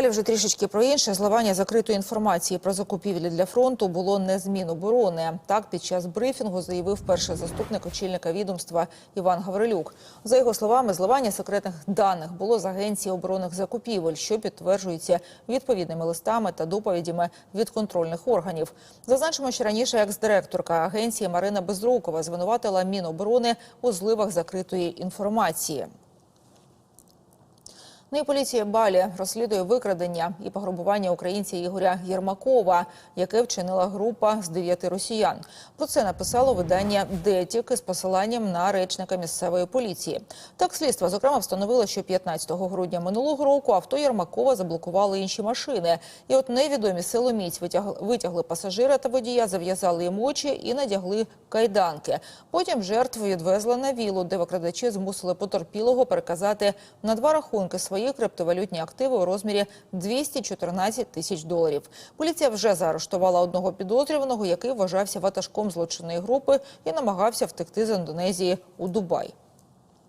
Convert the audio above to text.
далі вже трішечки про інше. Зливання закритої інформації про закупівлі для фронту було не з Міноборони. Так, під час брифінгу заявив перший заступник очільника відомства Іван Гаврилюк. За його словами, зливання секретних даних було з агенції оборонних закупівель, що підтверджується відповідними листами та доповідями від контрольних органів. Зазначимо, що раніше екс-директорка агенції Марина Безрукова звинуватила Міноборони у зливах закритої інформації. Ну і поліція Балі розслідує викрадення і пограбування українця Ігоря Єрмакова, яке вчинила група з дев'яти росіян. Про це написало видання Детік з посиланням на речника місцевої поліції. Так, слідство зокрема встановило, що 15 грудня минулого року авто Єрмакова заблокували інші машини. І от невідомі силоміць витягли, пасажира та водія, зав'язали їм очі і надягли кайданки. Потім жертву відвезли на вілу, де викрадачі змусили потерпілого переказати на два рахунки свої криптовалютні активи у розмірі 214 тисяч доларів. Поліція вже заарештувала одного підозрюваного, який вважався ватажком злочинної групи і намагався втекти з Індонезії у Дубай.